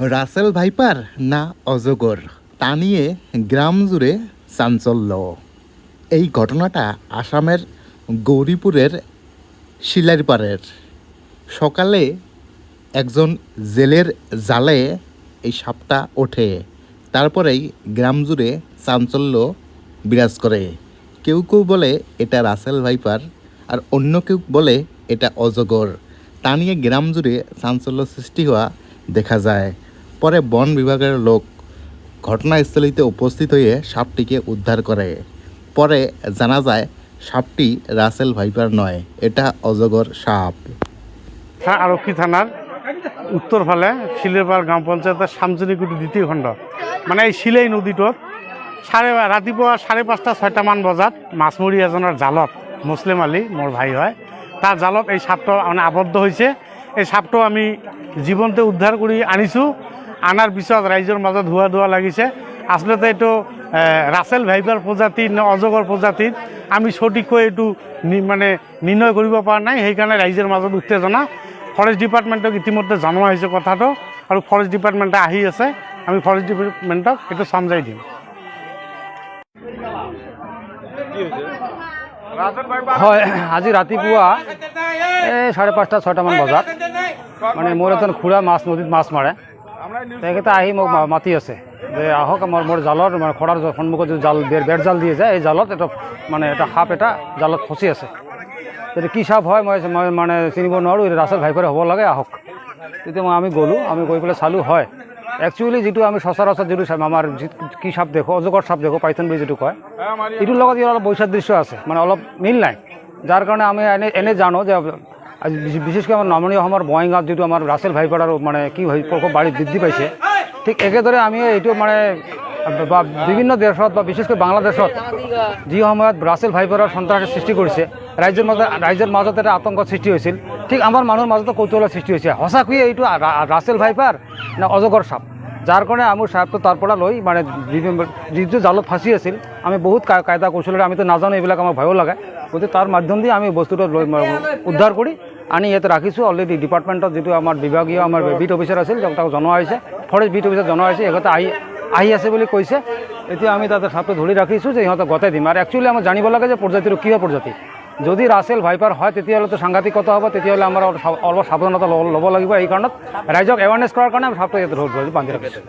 Russell viper না অজগর? তা নিয়ে গ্রাম জুড়ে চাঞ্চল্য। এই ঘটনাটা আসামের গৌরীপুরের শিলারপাড়ের। সকালে একজন জেলের জালে এই সাপটা ওঠে। তারপরেই গ্রাম জুড়ে চাঞ্চল্য বিরাজ করে। কেউ কেউ বলে এটা রাসেল ভাইপার আর অন্য কেউ বলে এটা অজগর। তা নিয়ে গ্রাম জুড়ে চাঞ্চল্য সৃষ্টি হওয়া দেখা যায়। পরে বন বিভাগের লোক ঘটনাস্থলীতে উপস্থিত হয়ে সাপটিকে উদ্ধার করে। পরে জানা যায়, সাপটি রাসেল ভাইপার নয়, এটা অজগর সাপ। থা- আৰক্ষী থানাৰ উত্তৰ ফালে শিলেৰপাৰ গাঁও পঞ্চায়তৰ চামজনীকুটি দ্বিতীয় খণ্ড। মানে এই শিলেই নদীটোত চাৰে ৰাতিপুৱা চাৰে পাঁচটা ছয়টামান বজাত মাছমৰী এজনৰ জালত, মুছলিম আলী, মোৰ ভাই হয়, তাৰ জালত এই সাপটো মানে আবদ্ধ হৈছে। এই সাপটো আমি জীৱনতে উদ্ধাৰ কৰি আনিছোঁ। আনাৰ পিছত ৰাইজৰ মাজত হোৱা দোৱা লাগিছে। আচলতে এইটো ৰাছেল ভাইপাৰ প্ৰজাতিৰ নে অজগৰ প্ৰজাতিৰ আমি সঠিককৈ এইটো নি- মানে নিৰ্ণয় কৰিব পৰা নাই। সেইকাৰণে ৰাইজৰ মাজত উত্তেজনা। ফৰেষ্ট ডিপাৰ্টমেণ্টক ইতিমধ্যে জনোৱা হৈছে কথাটো আৰু ফৰেষ্ট ডিপাৰ্টমেণ্টে আহি আছে। আমি ফৰেষ্ট ডিপাৰ্টমেণ্টক এইটো চমজাই দিম। হয় আজি ৰাতিপুৱা এই চাৰে পাঁচটা ছয়টামান বজাত মানে মোৰ এজন খুৰা মাছ নদীত মাছ মাৰে। তেখেতে আহি মোক মা- মাতি আছে। যে আহক আমাৰ মোৰ জালৰ মানে খৰাৰ সন্মুখত যে জাল বেৰ জাল দিয়ে যায় এই জালত এটা মানে এটা সাপ এটা জালত ফচি আছে। তেতিয়া কি সাপ হয় মই মই মানে চিনিব নোৱাৰোঁ এইটো ৰাস্তাত ভাইপৰে হ'ব লাগে আহক। তেতিয়া মই আমি গ'লোঁ আমি গৈ পেলাই চালোঁ হয়। একচুৱেলি যিটো আমি সচৰাচৰ যিটো আমাৰ যি কি সাপ দেখোঁ অজগৰ সাপ দেখোঁ পাইথন বুলি যিটো কয় এইটোৰ লগত ইয়াৰ অলপ বৈসাদৃশ্য আছে মানে অলপ মিল নাই। যাৰ কাৰণে আমি এনে এনে জানো যে আজি বিশে- বিশেষকৈ আমাৰ নামনি অসমৰ বঙাইগাঁৱত যিটো আমাৰ ৰাছেল ভাইপাৰ মানে কি প্ৰকোপ বাঢ়ি বৃদ্ধি পাইছে, ঠিক একেদৰে আমি এইটো মানে বা বিভিন্ন দেশত বা বিশেষকৈ বাংলাদেশত যি সময়ত ৰাছেল ভাইপাৰৰ সন্ত্ৰাসৰ সৃষ্টি কৰিছে ৰাজ্যৰ মাজত ৰাইজৰ মাজত এটা আতংক সৃষ্টি হৈছিল, ঠিক আমাৰ মানুহৰ মাজতো কৌতূহলৰ সৃষ্টি হৈছে সঁচাকৈয়ে এইটো ৰাছেল ভাইপাৰ নে অজগৰ সাপ, যাৰ কাৰণে আমাৰ চাহটো তাৰ পৰা লৈ মানে যিটো জালত ফাঁচি আছিল, আমি বহুত কায়দা কৌশলেৰে, আমিতো নাজানো এইবিলাক আমাৰ ভয়ো লাগে, গতিকে তাৰ মাধ্যম দি আমি বস্তুটো লৈ উদ্ধাৰ কৰি আনি ইয়াতে ৰাখিছোঁ অলৰেডি ডিপাৰ্টমেণ্টত যিটো আমাৰ বিভাগীয় আমাৰ বিট অফিচাৰ আছিল তেওঁক তাক জনোৱা হৈছে। ফৰেষ্ট বিট অফিচাৰ জনোৱা হৈছে সিহঁতে আহি আহি আছে বুলি কৈছে। এতিয়া আমি তাতে সাপটো ধৰি ৰাখিছোঁ যে সিহঁতক গতাই দিম। আৰু একচুৱেলি আমাৰ জানিব লাগে যে প্ৰজাতিটো কিহৰ প্ৰজাতি। যদি ৰাছেল ভাইপাৰ হয় তেতিয়াহ'লেতো সাংঘাতিক কথা হ'ব তেতিয়াহ'লে আমাৰ অলপ সাৱ- সাৱধানতা ল'ব লাগিব। এই কাৰণত ৰাইজক এৱাৰনেছ কৰাৰ কাৰণে আমি সাপটো ইয়াতে বান্ধি ৰাখিছোঁ।